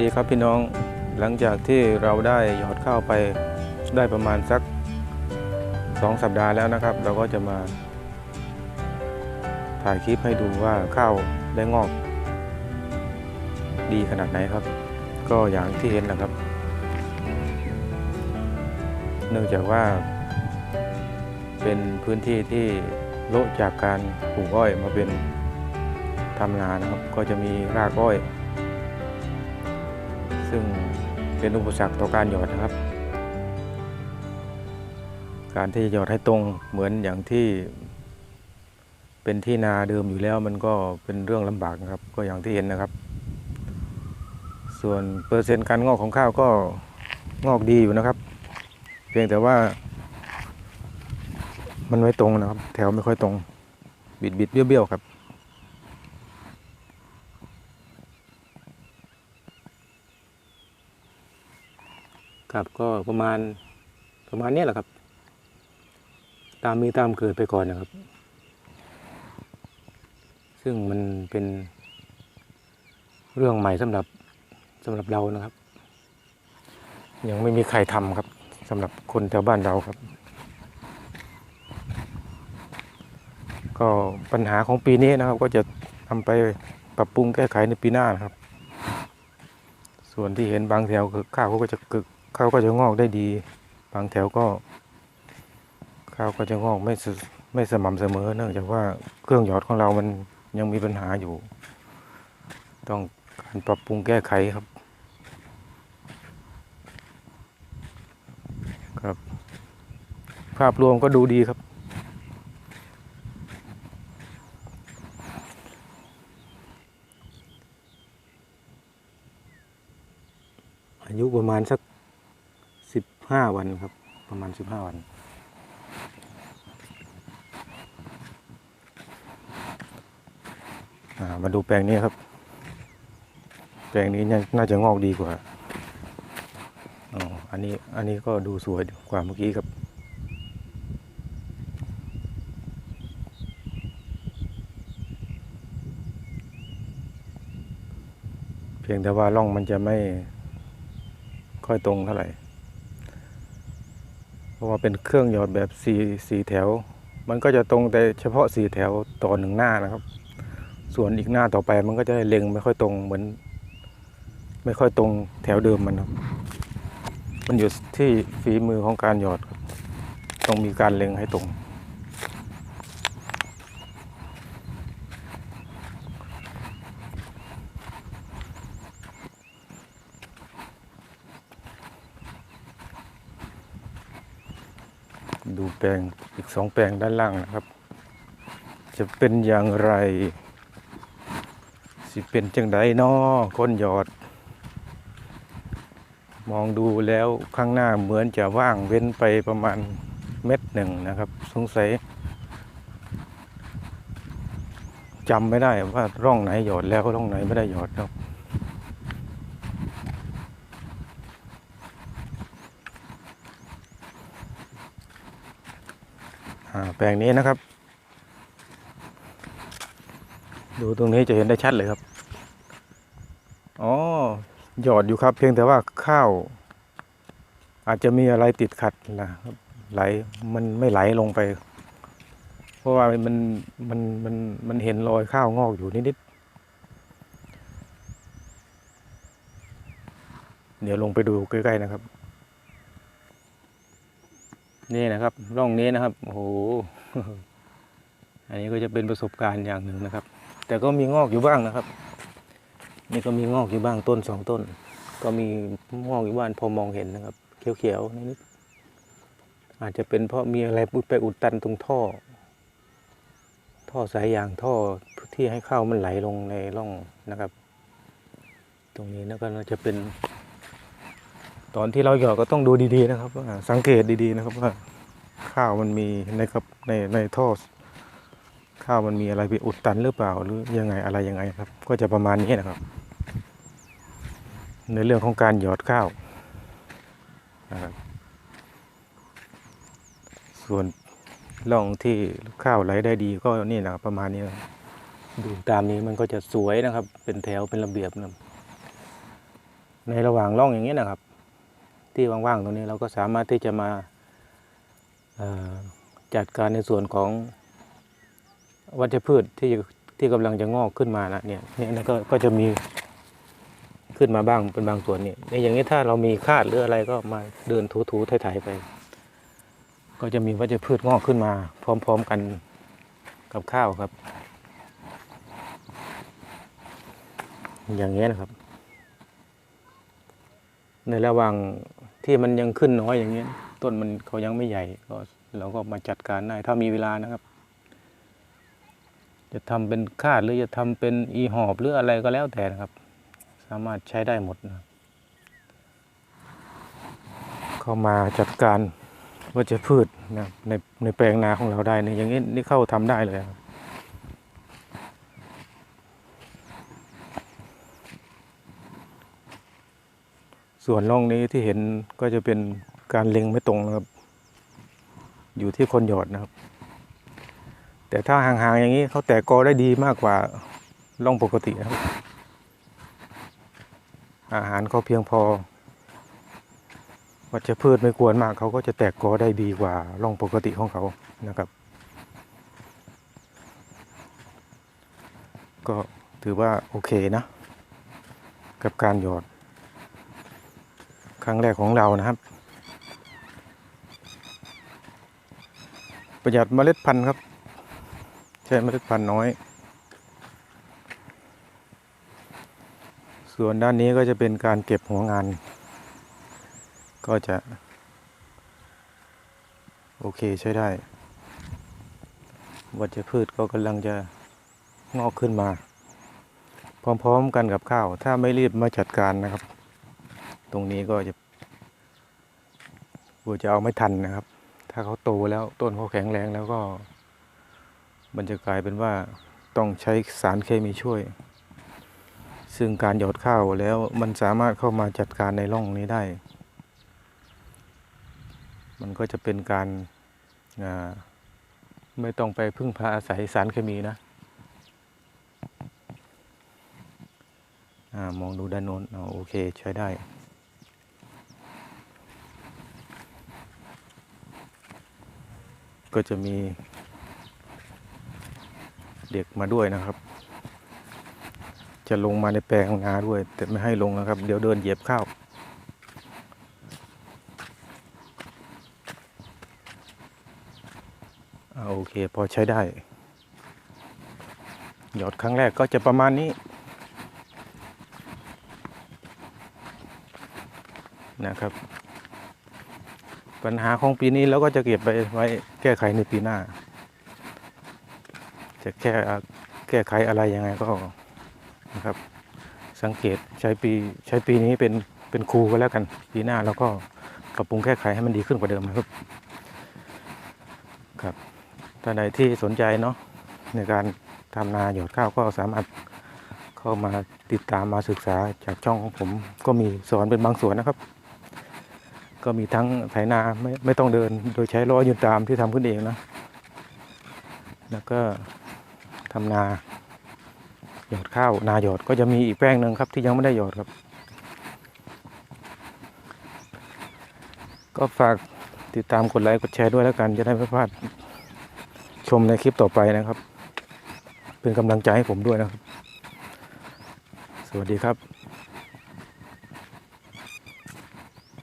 ดีครับพี่น้องหลังจากที่เราได้หยอดข้าวไปได้ประมาณสักสองสัปดาห์แล้วนะครับ เราก็จะมา ถ่ายคลิปให้ดูว่าข้าวได้งอก ดีขนาดไหนครับ ก็อย่างที่เห็นนะครับ เนื่องจากว่า เป็นพื้นที่ที่โละจากการปลูกอ้อยมาเป็นทำนานะครับ ก็จะมีรากอ้อย ซึ่งเป็นอุปสรรคต่อการหยอดนะครับ การที่จะหยอดให้ตรงเหมือนอย่างที่เป็นที่นาเดิมอยู่แล้วมันก็เป็นเรื่องลำบากนะครับ ก็อย่างที่เห็นนะครับ ส่วนเปอร์เซ็นต์การงอกของข้าวก็งอกดีอยู่นะครับ เพียงแต่ว่า มันไม่ตรงนะครับ แถวไม่ค่อยตรง บิดบิดๆเบี้ยวๆครับ ครับก็ประมาณประมาณนี้แหละครับ ตามมีตามเกิดไปก่อนนะครับ ซึ่งมันเป็นเรื่องใหม่สำหรับสำหรับเรานะครับ ยังไม่มีใครทำครับสำหรับคนแถวบ้านเราครับ ก็ปัญหาของปีนี้นะครับ ก็จะทำไปปรับปรุงแก้ไขในปีหน้านะครับ ส่วนที่เห็นบางแถวคือข้าวเขาก็จะกึก ข้าวก็จะงอกได้ดี บางแถวก็ ข้าวก็จะงอกไม่ไม่สม่ำเสมอ เนื่องจากว่าเครื่องหยอดของเรามันยังมีปัญหาอยู่ ต้องการปรับปรุงแก้ไขครับ ครับ ภาพรวมก็ดูดีครับ อายุประมาณสัก สิบห้าวันครับ ประมาณสิบห้าวัน มาดูแปลงนี้ครับ แปลงนี้น่าจะงอกดีกว่าอ๋ออันนี้อันนี้ก็ดูสวยกว่าเมื่อกี้ครับเพียงแต่ว่าร่องมันจะไม่ค่อยตรงเท่าไหร่ ราะว่าเป็นเครื่องหยอดแบบสี่สี่แถว มันก็จะตรงแต่เฉพาะสี่แถวต่อหนึ่งหน้านะครับ ส่วนอีกหน้าต่อไปมันก็จะได้เล็งไม่ค่อยตรงเหมือน ไม่ค่อยตรงแถวเดิมมันครับ มันอยู่ที่ฝีมือของการหยอดครับ ต้องมีการเล็งให้ตรง ดูแปลงอีกสองแปลงด้านล่างนะครับ จะเป็นอย่างไร สิเป็นจังไดนอคนหยอด มองดูแล้วข้างหน้าเหมือนจะว่างเว้นไปประมาณเม็ดหนึ่งนะครับ สงสัยจำไม่ได้ว่าร่องไหนหยอดแล้วร่องไหนไม่ได้หยอดครับ แปลงนี้นะครับ ดูตรงนี้จะเห็นได้ชัดเลยครับ อ๋อ หยอดอยู่ครับ เพียงแต่ว่าข้าว อาจจะมีอะไรติดขัดนะครับไหลมันไม่ไหลลงไป เพราะว่ามันมันมันมันเห็นรอยข้าวงอกอยู่นิดๆเดี๋ยวลงไปดูใกล้ๆนะครับ นี่นะครับ ร่องนี้นะครับ โอ้โห อันนี้ก็จะเป็นประสบการณ์อย่างหนึ่งนะครับ แต่ก็มีงอกอยู่บ้างนะครับ นี่ก็มีงอกอยู่บ้างต้นสองต้น ก็มีงอกอยู่บ้างพอมองเห็นนะครับ เขียวๆนิดๆอาจจะเป็นเพราะมีอะไรไปอุดตันตรงท่อ ท่อสายยางท่อที่ให้ข้าวมันไหลลงในร่องนะครับ ตรงนี้นะก็น่าจะเป็น ตอนที่เราหยอดก็ต้องดูดีๆนะครับว่าสังเกตดีๆนะครับว่าข้าวมันมีในครับในในท่อข้าวมันมีอะไรไปอุดตันหรือเปล่าหรือยังไงอะไรยังไงครับ ก็จะประมาณนี้นะครับ ในเรื่องของการหยอดข้าวนะครับส่วนร่องที่ข้าวไหลได้ดีก็นี่นะครับประมาณนี้นะดูตามนี้มันก็จะสวยนะครับ เป็นแถวเป็นระเบียบนะครับในระหว่างร่องอย่างนี้นะครับ ที่ว่างๆตรงนี้เราก็สามารถที่จะมาจัดการในส่วนของวัชพืชที่ที่กำลังจะงอกขึ้นมานะเนี่ยเนี่ยก็ก็จะมีขึ้นมาบ้างเป็นบางส่วนนี่ในอย่างนี้ถ้าเรามีคาดหรืออะไรก็มาเดินถูๆไถๆไป ก็จะมีวัชพืชงอกขึ้นมา พร้อม ๆกันกับข้าวครับ อย่างเงี้นะครับ ในระหว่าง ที่มันยังขึ้นน้อยอย่างเงี้ยต้นมันเขายังไม่ใหญ่ก็เราก็มาจัดการได้ถ้ามีเวลานะครับ จะทำเป็นคาดหรือจะทำเป็นอีหอบหรืออะไรก็แล้วแต่นะครับ สามารถใช้ได้หมดนะเข้ามาจัดการวัชพืชนะในในแปลงนาของเราได้เนี่ยอย่างนี้นี่เข้าทำได้เลยครับ ส่วนร่องนี้ที่เห็นก็จะเป็นการเล็งไม่ตรงนะครับ อยู่ที่คนหยอดนะครับ แต่ถ้าห่างๆอย่างนี้เขาแตกกอได้ดีมากกว่าร่องปกตินะครับ อาหารเขาเพียงพอวัชพืชไม่กวนมากเขาก็จะแตกกอได้ดีกว่าร่องปกติของเขานะครับ ก็ถือว่าโอเคนะ กับการหยอด ครั้งแรกของเรานะครับ ประหยัดเมล็ดพันธุ์ครับ ใช้เมล็ดพันธุ์น้อย ส่วนด้านนี้ก็จะเป็นการเก็บหัวงาน ก็จะ โอเคใช้ได้ วัชพืชก็กำลังจะงอกขึ้นมา พร้อมๆกันกับข้าว ถ้าไม่รีบมาจัดการนะครับ ตรงนี้ก็จะกลัวจะเอาไม่ทันนะครับ ถ้าเขาโตแล้วต้นเขาแข็งแรงแล้วก็ มันจะกลายเป็นว่าต้องใช้สารเคมีช่วย ซึ่งการหยอดข้าวแล้วมันสามารถเข้ามาจัดการในร่องนี้ได้ มันก็จะเป็นการาไม่ต้องไปพึ่งพาอาศัยสารเคมีนะอมองดูด้านโน้นโอเคใช้ได้ ก็จะมีเด็กมาด้วยนะครับ จะลงมาในแปลงนาด้วย แต่ไม่ให้ลงนะครับ เดี๋ยวเดินเหยียบข้าวโอเคพอใช้ได้ หยอดครั้งแรกก็จะประมาณนี้นะครับ ปัญหาของปีนี้เราก็จะเก็บไปไว้แก้ไขในปีหน้า จะแก้แก้ไขอะไรยังไงก็นะครับ สังเกตใช้ปีใช้ปีนี้เป็นเป็นครูก็แล้วกัน ปีหน้าเราก็ปรับปรุงแก้ไขให้มันดีขึ้นกว่าเดิมนะครับ ครับท่านใดที่สนใจเนาะในการทำนาหยอดข้าวก็สามารถเข้ามาติดตามมาศึกษาจากช่องของผมก็มีสอนเป็นบางส่วนนะครับ ก็มีทั้งไถนาไม่ไม่ต้องเดิน โดยใช้ล้อยืนตามที่ทำขึ้นเองนะ แล้วก็ทำนาหยอดข้าวนาหยอดก็จะมีอีกแปลงหนึ่งครับที่ยังไม่ได้หยอดครับ ก็ฝากติดตามกดไลค์กดแชร์ด้วยแล้วกันจะได้ไม่พลาดชมในคลิปต่อไปนะครับ เป็นกำลังใจให้ผมด้วยนะครับ สวัสดีครับ